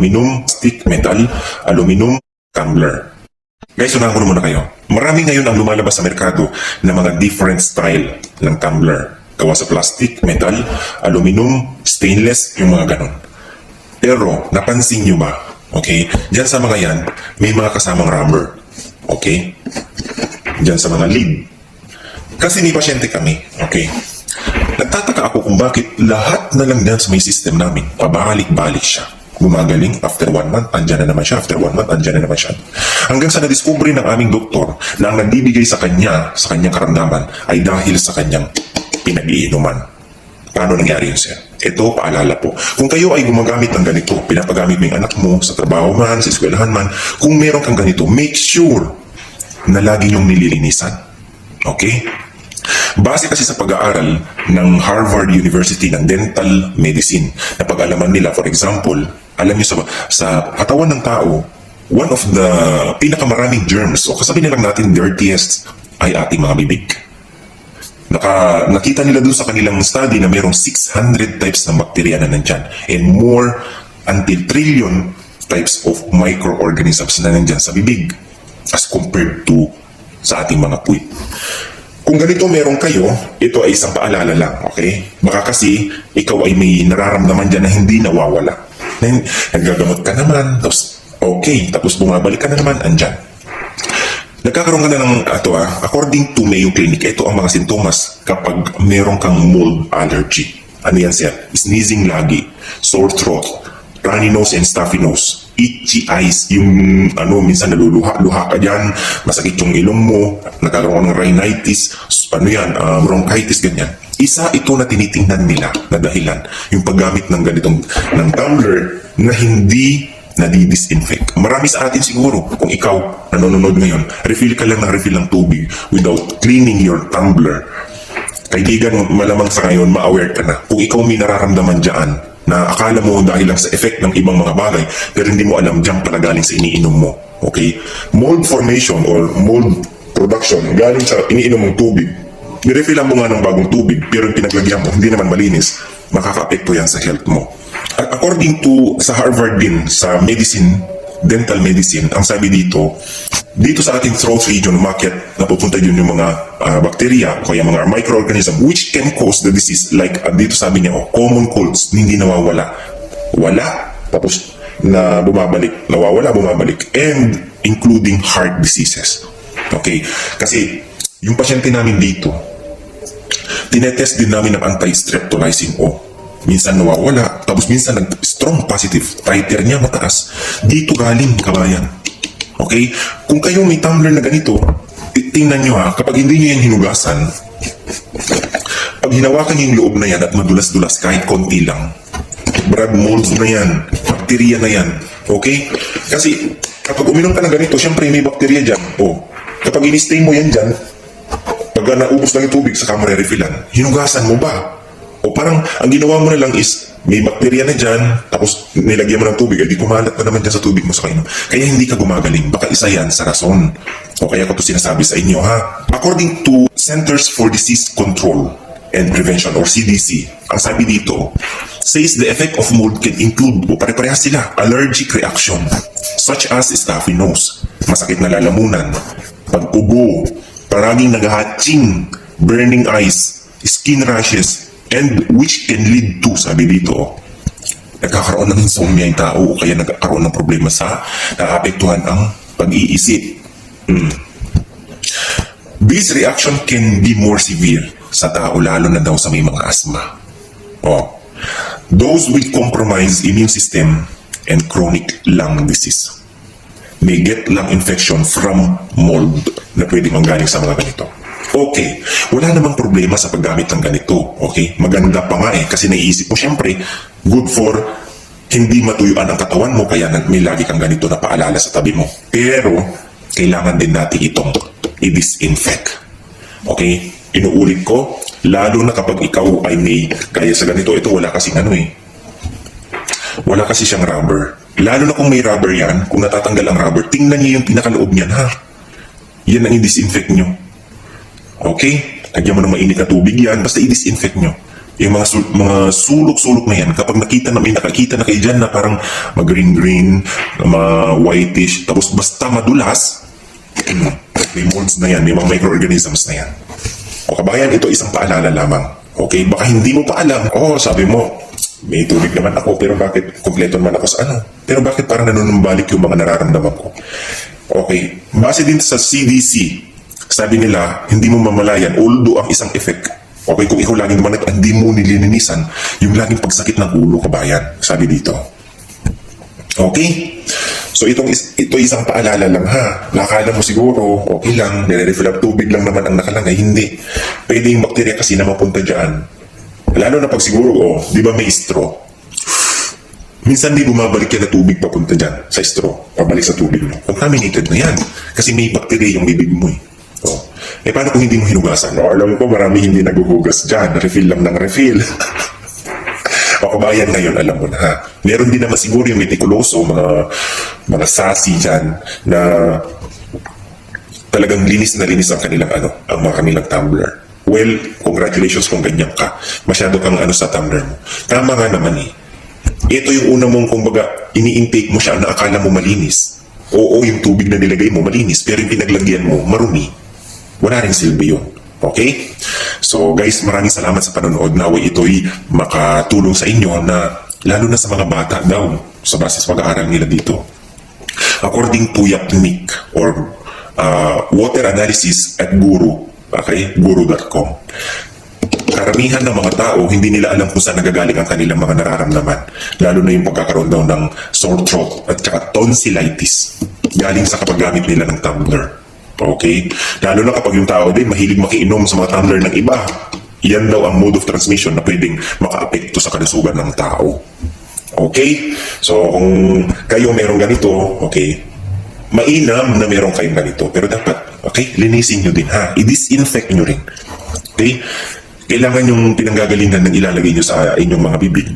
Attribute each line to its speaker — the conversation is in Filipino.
Speaker 1: aluminum stick metal, aluminum tumbler. Guys, unahan ko na muna kayo. Marami ngayon ang lumalabas sa merkado na mga different style ng tumbler. Gawa sa plastic, metal, aluminum, stainless, yung mga ganon. Pero, napansin nyo ba? Okay? Diyan sa mga yan, may mga kasamang rubber. Okay? Diyan sa mga lid. Kasi may pasyente kami. Okay? Nagtataka ako kung bakit lahat na lang dyan sa may system namin, pabalik-balik siya. Gumagaling, after one month, andyan na naman siya. After one month, andyan na naman siya. Hanggang sa na-discover ng aming doktor na ang nagbibigay sa kanya, sa kanyang karamdaman, ay dahil sa kanyang pinag-iinuman. Paano nangyari yun, sir? Ito, paalala po. Kung kayo ay gumagamit ng ganito, pinapagamit mo yung anak mo sa trabaho man, sa eskwelahan man, kung meron kang ganito, make sure na lagi niyong nililinisan. Okay? Base kasi sa pag-aaral ng Harvard University ng Dental Medicine, na pag-alaman nila, for example, alam niyo sa, sa katawan ng tao, one of the pinakamaraming germs, o kasabi nilang natin dirtiest, ay ating mga bibig. Naka, nakita nila dun sa kanilang study na mayroong 600 types ng bakterya na nandyan and more until trillion types of microorganisms na nandyan sa bibig as compared to sa ating mga puwit. Kung ganito meron kayo, ito ay isang paalala lang, okay? Baka kasi ikaw ay may nararamdaman dyan na hindi nawawala. Hin- Nagagamot ka naman, tapos okay, tapos bumabalik ka na naman, andyan. Nagkakaroon ka na ng ato ah, according to Mayo Clinic, ito ang mga sintomas kapag meron kang mold allergy. Ano yan sir? Sneezing lagi, sore throat, runny nose and stuffy nose, itchy eyes, yung ano, minsan naluluha-luha ka dyan, masakit yung ilong mo, nagkakaroon ka ng rhinitis, ano yan, ah, bronchitis, ganyan. Isa ito na tinitingnan nila na dahilan, yung paggamit ng ganitong ng tumbler na hindi nadi-disinfect. Marami sa atin siguro, kung ikaw nanonood ngayon, refill ka lang ng refill ng tubig without cleaning your tumbler. Kaibigan, malamang sa ngayon, ma-aware ka na. Kung ikaw may nararamdaman dyan, na akala mo dahil lang sa effect ng ibang mga bagay, pero hindi mo alam dyan pala galing sa iniinom mo. Okay? Mold formation or mold production galing sa iniinom mong tubig. Nirefillan mo nga ng bagong tubig, pero yung pinaglagyan mo, hindi naman malinis, makaka-apekto yan sa health mo. A- According to sa Harvard din, sa medicine, dental medicine, ang sabi dito, dito sa ating throat region, umakyat, napupunta yun yung mga ah, bacteria o kaya mga microorganism which can cause the disease like ah, dito sabi niya, oh, common colds, hindi nawawala. Wala, tapos na bumabalik, nawawala, bumabalik, and including heart diseases. Okay, kasi yung pasyente namin dito, tinetest din namin ng anti-streptomycin O. Minsan nawawala, tapos minsan nag-strong positive, titer niya mataas. Dito galing, kabayan. Okay? Kung kayo may tumbler na ganito, ti- tingnan nyo ha, kapag hindi nyo yan hinugasan, pag hinawakan niyo yung loob na yan at madulas-dulas kahit konti lang, brad molds na yan, bakterya na yan. Okay? Kasi kapag uminom ka ng ganito, syempre may bakterya dyan. O, kapag in-stay mo yan dyan, pag naubos lang yung tubig sa kamera refillan, hinugasan mo ba? O parang ang ginawa mo na lang is may bakterya na dyan, tapos nilagyan mo ng tubig, edi kumalat na naman dyan sa tubig mo sa kainom. Kaya hindi ka gumagaling. Baka isa yan sa rason. O kaya ko to sinasabi sa inyo ha. According to Centers for Disease Control and Prevention or CDC, ang sabi dito, says the effect of mold can include, o pare-parehas sila, allergic reaction, such as stuffy nose, masakit na lalamunan, pag-ubo, paraging naghahatching, burning eyes, skin rashes, and which can lead to, sabi dito, nagkakaroon ng insomnia yung tao o kaya nagkakaroon ng problema sa naapektuhan ang pag-iisip. Mm. This reaction can be more severe sa tao lalo na daw sa may mga asthma. Oh. Those with compromised immune system and chronic lung disease may get lung infection from mold na pwede manggaling sa mga ganito. Okay, wala namang problema sa paggamit ng ganito. Okay, maganda pa nga eh kasi naiisip mo syempre good for hindi matuyuan ang katawan mo kaya may lagi kang ganito na paalala sa tabi mo. Pero kailangan din natin itong i-disinfect. Okay? Inuulit ko, lalo na kapag ikaw ay may kaya sa ganito, ito wala kasing ano eh. Wala kasi siyang rubber. Lalo na kung may rubber yan, kung natatanggal ang rubber, tingnan niyo yung pinakaloob niyan ha. Yan ang i-disinfect nyo. Okay? Lagyan mo ng mainit na tubig yan, basta i-disinfect nyo. yung mga sul- mga sulok-sulok na yan, kapag nakita na may nakakita na kayo dyan na parang mag-green-green, ma-whitish, tapos basta madulas, may molds na yan, may mga microorganisms na yan. O kabayan, ito isang paalala lamang. Okay, baka hindi mo pa alam. Oh, sabi mo, may tubig naman ako, pero bakit kumpleto naman ako sa ano? Pero bakit parang nanunumbalik yung mga nararamdaman ko? Okay, base din sa CDC, sabi nila, hindi mo mamalayan, although ang isang effect, okay, kung ikaw laging naman at hindi mo nililinisan, yung laging pagsakit ng ulo, kabayan, sabi dito. Okay? So itong is, ito isang paalala lang ha. Nakala mo siguro, okay lang, nire-refill up tubig lang naman ang nakalagay. Hindi. Pwede yung bakterya kasi na mapunta dyan. Lalo na pag siguro, oh, di ba may straw? Minsan di bumabalik yan na tubig papunta dyan sa straw. Pabalik sa tubig mo. Contaminated na yan. Kasi may bakterya yung bibig mo eh. Oh. Eh paano kung hindi mo hinugasan? Oh, alam ko marami hindi naghuhugas dyan. Refill lang ng refill. O kabayan ngayon, alam mo na ha. Meron din naman siguro yung metikuloso, mga, mga sasi dyan, na talagang linis na linis ang kanilang ano, ang mga kanilang tumbler. Well, congratulations kung ganyan ka. Masyado kang ano sa tumbler mo. Tama nga naman eh. Ito yung una mong, kumbaga, ini-intake mo siya na akala mo malinis. Oo, yung tubig na nilagay mo malinis, pero yung pinaglagyan mo marumi. Wala rin silbi yun. Okay? So guys, maraming salamat sa panonood. Naway ito'y makatulong sa inyo na lalo na sa mga bata daw sa basis pag-aaral nila dito. According to Yapnik or uh, Water Analysis at Guru, okay, guru.com, karamihan ng mga tao, hindi nila alam kung saan nagagaling ang kanilang mga nararamdaman. Lalo na yung pagkakaroon daw ng sore throat at saka tonsillitis. Galing sa kapagamit nila ng tumbler. Okay? Lalo na kapag yung tao din mahilig makiinom sa mga tumbler ng iba. Yan daw ang mode of transmission na pwedeng makaapekto sa kalusugan ng tao. Okay? So, kung kayo meron ganito, okay, mainam na meron kayong ganito. Pero dapat, okay, linisin nyo din ha. I-disinfect nyo rin. Okay? Kailangan yung pinanggagalingan ng ilalagay nyo sa inyong mga bibig.